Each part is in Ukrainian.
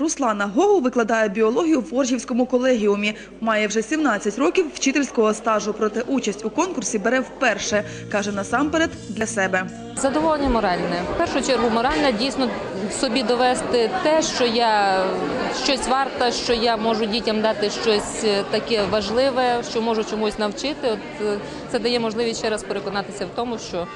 Руслана Гогу викладає біологію в Оржівському колегіумі. Має вже 17 років вчительського стажу, проте участь у конкурсі бере вперше. Каже, насамперед для себе. Задоволення моральне. В першу чергу моральне дійсно собі довести те, що я щось варта, що я можу дітям дати щось е, таке важливе, що можу чомусь навчити. От е, це дає можливість ще раз переконатися в тому, що,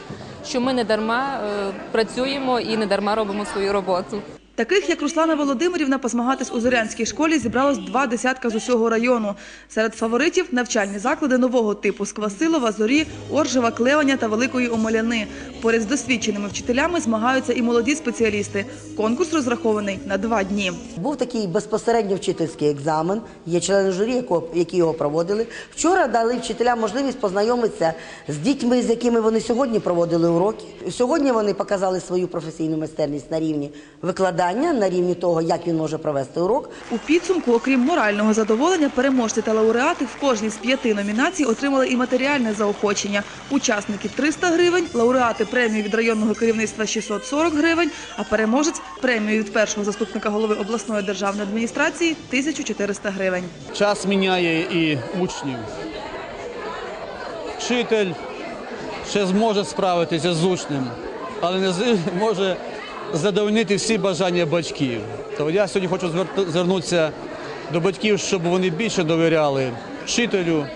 що ми не дарма е, працюємо і не дарма робимо свою роботу. Таких, як Руслана Володимирівна, позмагатись у Зорянській школі зібралось два десятка з усього району. Серед фаворитів – навчальні заклади нового типу – Сквасилова, Зорі, Оржева, Клеваня та Великої Омеляни. Поряд з досвідченими вчителями змагаються і молоді спеціалісти. Конкурс розрахований на два дні. Був такий безпосередньо вчительський екзамен. Є члени журі, які його проводили. Вчора дали вчителям можливість познайомитися з дітьми, з якими вони сьогодні проводили уроки. Сьогодні вони показали свою професійну майстерність на рівні викладання, на рівні того, як він може провести урок. У підсумку, окрім морального задоволення, переможці та лауреати в кожній з п'яти номінацій отримали і матеріальне заохочення. Учасники – 300 гривень, лауреати – премію від районного керівництва – 640 гривень, а переможець – премію від першого заступника голови обласної державної адміністрації – 1400 гривень. Час міняє і учнів. Вчитель ще зможе справитися з учнем, але не з- може задовольнити всі бажання батьків. То я сьогодні хочу звер- звернутися до батьків, щоб вони більше довіряли вчителю.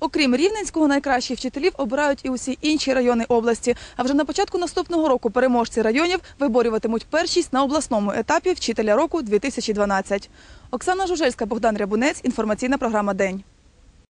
Окрім Рівненського, найкращих вчителів обирають і усі інші райони області. А вже на початку наступного року переможці районів виборюватимуть першість на обласному етапі вчителя року 2012. Оксана Жужельська, Богдан Рябунець. Інформаційна програма День.